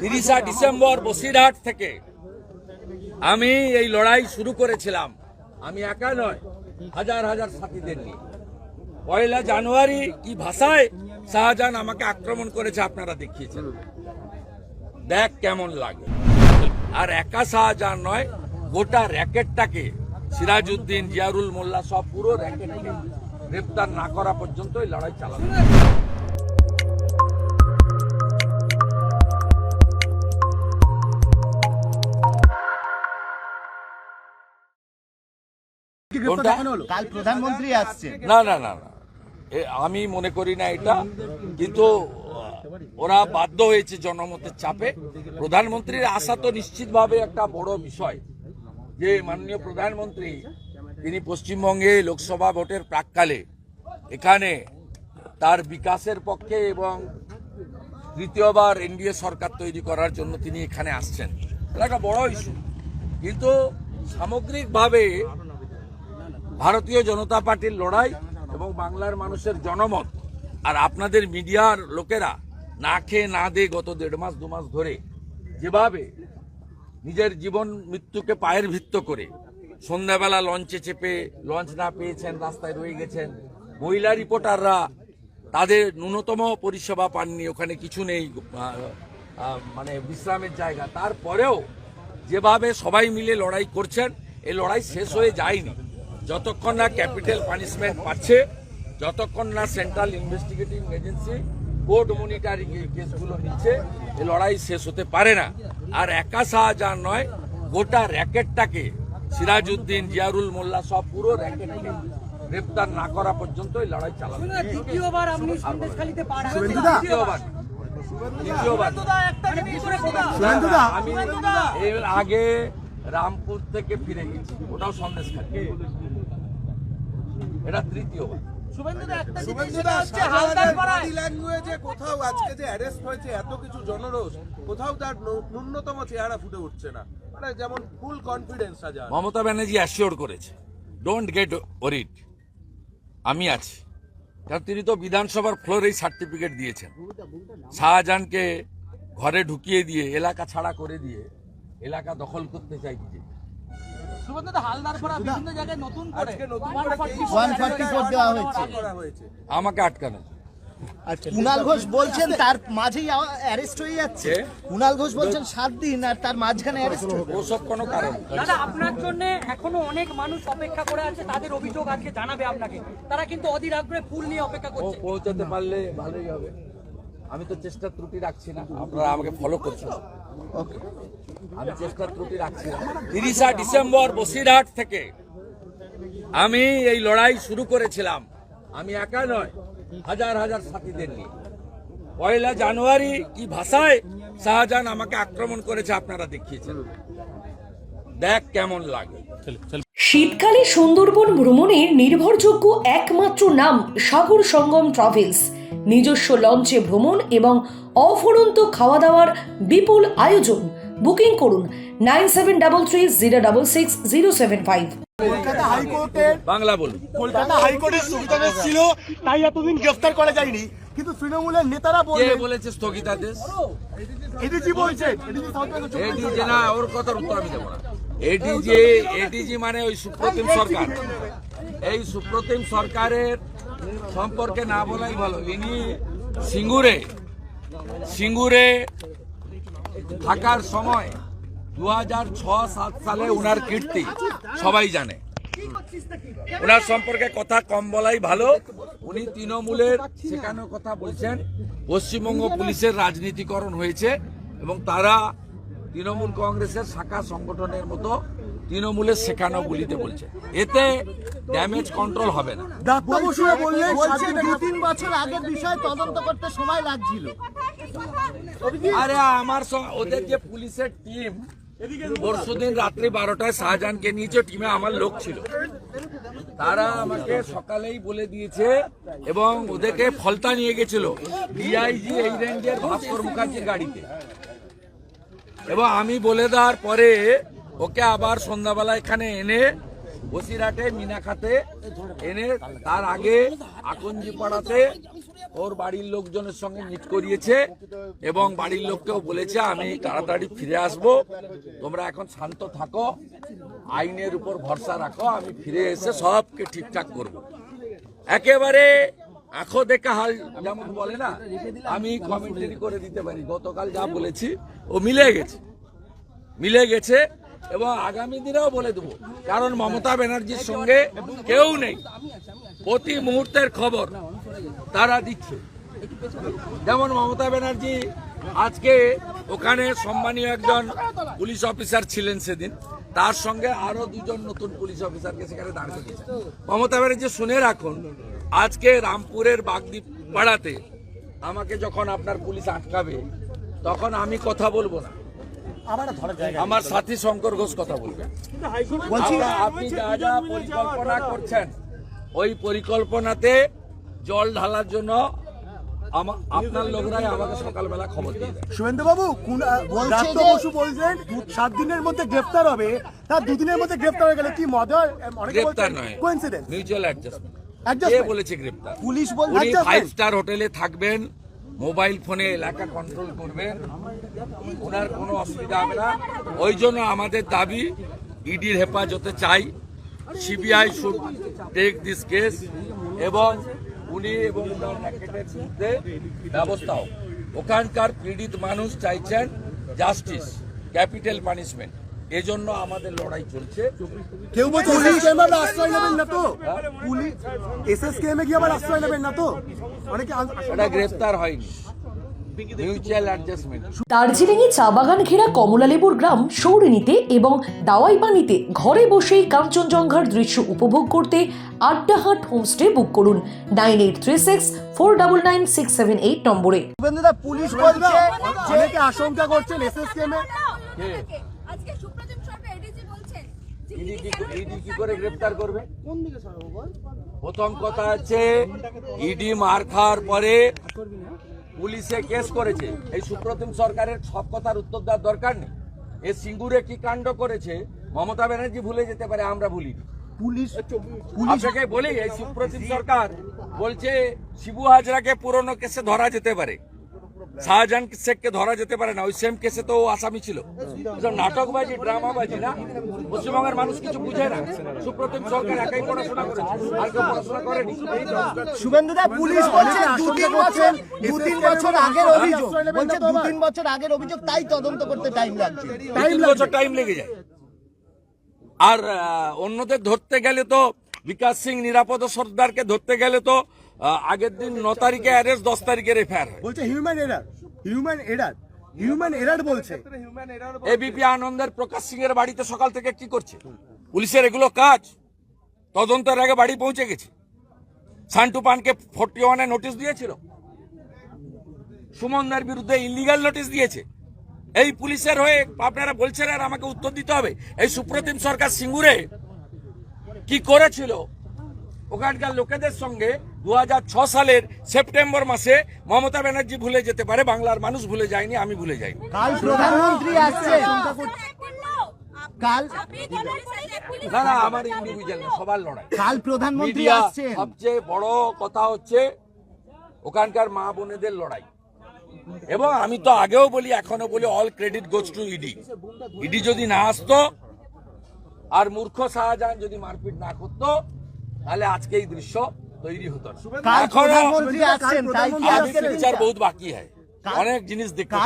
তিরিশা December Basirhat থেকে আমি এই লড়াই শুরু করেছিলাম। আমি একা নয়, হাজার হাজার সাথীদের নিয়ে। পয়লা জানুয়ারি কি ভাষায় শাহজাহান আমাকে আক্রমণ করেছে আপনারা দেখিয়েছেন। দেখ কেমন লাগে। আর একা শাহজাহান নয়, গোটা র্যাকেটটাকে সিরাজউদ্দিন, জিয়ারুল মোল্লা সব পুরো র্যাকেটকে গ্রেপ্তার না করা পর্যন্ত এই লড়াই চালানো কাল প্রধানমন্ত্রী আসছে। না না না না। এ আমি মনে করি না এটা। কিন্তু ওরা বাধ্য হয়েছে জনমতের চাপে। প্রধানমন্ত্রীর আশা তো নিশ্চিতভাবে একটা বড় বিষয়। যে মাননীয় প্রধানমন্ত্রী তিনি পশ্চিমবঙ্গে লোকসভা ভোটের প্রাককালে এখানে তার বিকাশের পক্ষে এবং তৃতীয়বার এনডিএ সরকার তৈরি করার জন্য তিনি এখানে আসছেন। এটা একটা বড় ইস্যু কিন্তু সামগ্রিকভাবে ভারতীয় জনতা পার্টির লড়াই এবং বাংলার মানুষের জনমত। আর আপনাদের মিডিয়ার লোকেরা না খেয়ে না দিয়ে গত দেড় মাস, দু মাস ধরে যেভাবে নিজের জীবন মৃত্যুকে পায়ের ভিত্ত করে সন্ধ্যাবেলা লঞ্চে চেপে লঞ্চ না পেয়েছেন, রাস্তায় রয়ে গেছেন, মহিলা রিপোর্টাররা তাদের ন্যূনতম পরিষেবা পাননি, ওখানে কিছু নেই মানে বিশ্রামের জায়গা। তারপরেও যেভাবে সবাই মিলে লড়াই করছেন এই লড়াই শেষ হয়ে যায়নি। যতক্ষণ না ক্যাপিটাল পানিশমেন্ট পাচ্ছে যতক্ষণ না central investigating agency court monitoring কেসগুলো নিচ্ছে এই লড়াই শেষ হতে পারে না। আর একা শাহজাহান নয় গোটা র্যাকেটটাকে সিরাজউদ্দিন জিয়ারুল মোল্লা সব পুরো র্যাকেটকে গ্রেপ্তার না করা পর্যন্ত এই লড়াই চালাবে। দ্বিতীয়বার আপনি সন্দেশখালীতে পাড়া দ্বিতীয়বার। দ্বিতীয়বার। আমি এর আগে রামপুর থেকে ফিরে গেছি ওটাও সন্দেশ খালি এটা তৃতীয়বার শুভেন্দুদা একটা জিনিস শুভেন্দুদা যেটা হচ্ছে হালদার পাড়ায় বডি ল্যাঙ্গুয়েজে কোথাও আজকে যে অ্যারেস্ট হয়েছে এত কিছু জনরোষ কোথাও তার ন্যূনতম চেহারা ফুটে উঠছে না। মানে যেমন full confidence Mamata Banerjee assure করেছে। ডোন্ট গেট ওরিড আমি আছি। কারণ তিনি তো বিধানসভার ফ্লোরেই সার্টিফিকেট দিয়েছেন। শাহজাহানকে ঘরে ঢুকিয়ে দিয়ে এলাকা ছাড়া করে দিয়ে এলাকা দখল করতে চাই বিজেপি। শুভেন্দুদা হালদার পাড়া বিভিন্ন জায়গায় নতুন করে আজকে নতুন 144 দেওয়া হয়েছে। করা হয়েছে। আমাকে আটকানো। আচ্ছা কুণাল ঘোষ বলছেন তার মাঝেই অ্যারেস্ট হয়ে যাচ্ছে। কে? কুণাল ঘোষ বলছেন সাত দিন আর তার মাঝখানে অ্যারেস্ট ওসব কোনো কারণ। দাদা আপনার জন্য এখনও অনেক মানুষ অপেক্ষা করে আছে তাদের অভিযোগ আজকে জানাবে আপনাকে। তারা কিন্তু অধীর আগ্রহে ফুল নিয়ে অপেক্ষা করছে। পৌঁছাতে পারলে ভালোই হবে। আমি তো চেষ্টা ত্রুটি রাখছি না। আপনারা আমাকে ফলো করছেন। আমি তিরিশা ডিসেম্বর বসিরহাট থেকে আমি এই লড়াই শুরু করেছিলাম। আমি একা নয়, হাজার হাজার সাথীদের নিয়ে। পয়লা জানুয়ারি কি ভাষায় শাহজাহান আমাকে আক্রমণ করেছে আপনারা দেখিয়েছেন। দেখ কেমন লাগে। শীতকালে সুন্দরবন ভ্রমণের নির্ভরযোগ্য একমাত্র নাম সাগর সঙ্গম ট্রাভেলস। নিজস্ব লঞ্চে ভ্রমণ এবং অফুরন্ত খাওয়া দাওয়ার বিপুল আয়োজন। বুকিং করুন nine seven double three zero double six zero seven five. Kolkata হাইকোর্টের বাংলা বলুন। কলকাতা হাইকোর্টের স্থগিতাদেশ ছিল তাই এতদিন গ্রেফতার করা যায়নি। কিন্তু তৃণমূলের নেতারা বললেন বলেছে স্থগিতাদেশ? এডিজি সরকার এডিজি না ওর কথার উত্তর আমি দেবো না। এডিজি এডিজি মানে ওই সুপ্রতিম সরকার। এই সুপ্রতিম সরকারের সম্পর্কে না বলাই ভালো। ইনি সিঙ্গুরে। সিঙ্গুরে থাকার সময় দু হাজার সাত সালে উনার কীর্তি, সবাই জানে। ওনার সম্পর্কে কথা কম বলাই ভালো। উনি তৃণমূলের শেখানোর কথা বলছেন। পশ্চিমবঙ্গ পুলিশের রাজনীতিকরণ হয়েছে এবং তারা তৃণমূল কংগ্রেসের শাখা সংগঠনের মতো তৃণমূলের শেখানো বলিতে বলছে। এতে ড্যামেজ কন্ট্রোল হবে না। বললেন দু তিন বছর আগের বিষয় তদন্ত করতে সময় লাগছিল। আরে আমার ওদের যে পুলিশের টিম পরশুদিন রাত্রি বারোটায় শাহজাহানকে নিয়েছে টিমে আমার লোক ছিল। তারা আমাকে সকালেই বলে দিয়েছে এবং ওদেরকে ফলতা নিয়ে গেছিল ডিআইজি এই রেঞ্জের ভাস্কর মুখার্জির গাড়িতে। এবং আমি বলে দেওয়ার পরে ওকে আবার সন্ধ্যাবেলা এখানে এনে বসিরহাটে মিনাখাতে এনে তার আগে আকঞ্জি পাড়াতে ওর বাড়ির লোকজনের সঙ্গে মিট করিয়েছে এবং বাড়ির লোককেও বলেছে, আমি তাড়াতাড়ি ফিরে আসব। তোমরা এখন শান্ত থাকো, আইনের উপর ভরসা রাখো, আমি ফিরে এসে সবকে ঠিকঠাক করব। একেবারে আখো দেখা হাল যেমন বলে না, আমি কমেন্টারি করে দিতে পারি। গতকাল যা বলেছি, ও মিলে গেছে। মিলে গেছে এবং আগামী দিনেও বলে দেবো, কারণ মমতা ব্যানার্জির সঙ্গে কেউ নেই। প্রতি মুহূর্তের খবর তারা দিচ্ছে। যেমন মমতা ব্যানার্জি আজকে ওখানে সম্মানীয় একজন পুলিশ অফিসার ছিলেন সেদিন। তার সঙ্গে আরও দুজন নতুন পুলিশ অফিসারকে সেখানে দাঁড় করিয়েছে মমতা ব্যানার্জি, শুনে রাখুন, আজকে রামপুরের বাগদ্বীপ পাড়াতে আমাকে যখন আপনার পুলিশ আটকাবে, তখন আমি কথা বলব না। আমার সাথী শঙ্কর ঘোষ কথা বলবে। আমরা- আপনি যা যা পরিকল্পনা করছেন ওই পরিকল্পনাতে জল ঢালার জন্য আপনার লোকরাই আমাকে সকালবেলা খবর দিয়ে দেয়। শুভেন্দু বাবু বসু বলছেন সাত দিনের মধ্যে গ্রেফতার হবে। তার দুদিনের মধ্যে গ্রেফতার হয়ে গেলে কি মজার? গ্রেপ্তার নয় কোইন্সিডেন্স মিউচুয়াল অ্যাডজাস্টমেন্ট কে বলেছে গ্রেপ্তার? পুলিশ বলছে ফাইভ স্টার হোটেলে থাকবেন মোবাইল ফোনে এলাকা কন্ট্রোল করবেন, ওনার কোনো অসুবিধা হবে না। ওই জন্য আমাদের দাবি ইডির হেফাজতে চাই। CBI should take this case এবং উনি এবং ওনার বিরুদ্ধে ব্যবস্থা ওখানকার পীড়িত মানুষ চাইছেন জাস্টিস ক্যাপিটাল পানিশমেন্ট এজন্য আমাদের লড়াই চলছে। কেউ বলছে আশ্রয় নেবেন না তো? পুলিশ এসএসকেএম এ গিয়ে আবার আশ্রয় নেবেন না তো? অনেকে এটা গ্রেফতার হয়নি। মিউচুয়াল অ্যাডজাস্টমেন্ট দার্জিলিংয়ে চা বাগান ঘেরা কমলালেবুর গ্রাম সৌরিনীতে এবং দাওয়াই পানিতে ঘরে বসেই কাঞ্চনজঙ্ঘার দৃশ্য উপভোগ করতে আড্ডাহাট হোমস্টে বুক করুন nine eight three six four double nine six seven eight নম্বরে। পুলিশ আশঙ্কা করছেন এসএসকেএম এ। আজকে সুপ্রতিম সরকার এডিজি বলছেন ইডি কি করে গ্রেফতার করবে? প্রথম কথা হচ্ছে ইডি মার খাওয়ার পরে পুলিশে কেস করেছে। এই সুপ্রতিম সরকারের সব কথার উত্তর দেওয়ার দরকার নেই। এ সিঙ্গুরে কি কাণ্ড করেছে মমতা ব্যানার্জি ভুলে যেতে পারে আমরা ভুলিনি। পুলিশ আপনাকে বলি এই সুপ্রতিম সরকার বলছে শিবু হাজরাকে পুরনো কেসে ধরা যেতে পারে। শাহজাহান শেখকে ধরা যেতে পারে না। ওই সেম কেসে তো আসামি ছিল। নাটকবাজি ড্রামাবাজি না? পশ্চিমবঙ্গের মানুষ কিছু বুঝে না। সুপ্রতিম সরকার একাই পড়াশোনা করেছে। আর কেউ পড়াশোনা করেনি। শুভেন্দুদা পুলিশ বলছে দু তিন বছর দু তিন বছর আগের অভিযোগ। বলছে দু তিন বছর আগের অভিযোগ তাই তদন্ত করতে টাইম লাগছে। তিন বছর টাইম লেগে যায়। আর অন্যদের ধরতে গেলে তো বিকাশ সিং নিরাপদ সর্দারকে ধরতে গেলে তো আগের দিন ন তারিখে অ্যারেস্ট দশ তারিখে রেফার বলছে human error human error human error বলছে। এবিপি আনন্দের প্রকাশ সিং এর বাড়িতে সকাল থেকে কি করছে? পুলিশের এগুলো কাজ। তদন্তের আগে বাড়ি পৌঁছে গেছে। সান্টু পানকে ফোর্টি ওয়ানে নোটিশ দিয়েছিল। সুমনদের বিরুদ্ধে ইলিগাল নোটিশ দিয়েছে। এই পুলিশের হয়ে আপনারা বলছেন আর আমাকে উত্তর দিতে হবে। এই সুপ্রতিম সরকার সিঙ্গুরে কি করেছিল? ওখানকার লোকেদের সঙ্গে দু সালের সেপ্টেম্বর মাসে মমতা ব্যানার্জি ভুলে যেতে পারে বাংলার মানুষ ভুলে যায়নি আমি ভুলে যাইনি। কাল প্রধানমন্ত্রী কাল না না আমার ইন্ডিভিজুয়াল সবার লড়াই। কাল প্রধানমন্ত্রী সবচেয়ে বড় কথা হচ্ছে ওখানকার মা বোনেদের লড়াই। এবং আমি তো আগেও বলি এখনও বলি all credit goes to ED ED যদি না আসতো আর মূর্খ শাহজাহান যদি মারপিট না করতো তাহলে আজকে এই দৃশ্য তৈরি হতো বিচার? বহুত বাকি হয়। অনেক জিনিস দেখতে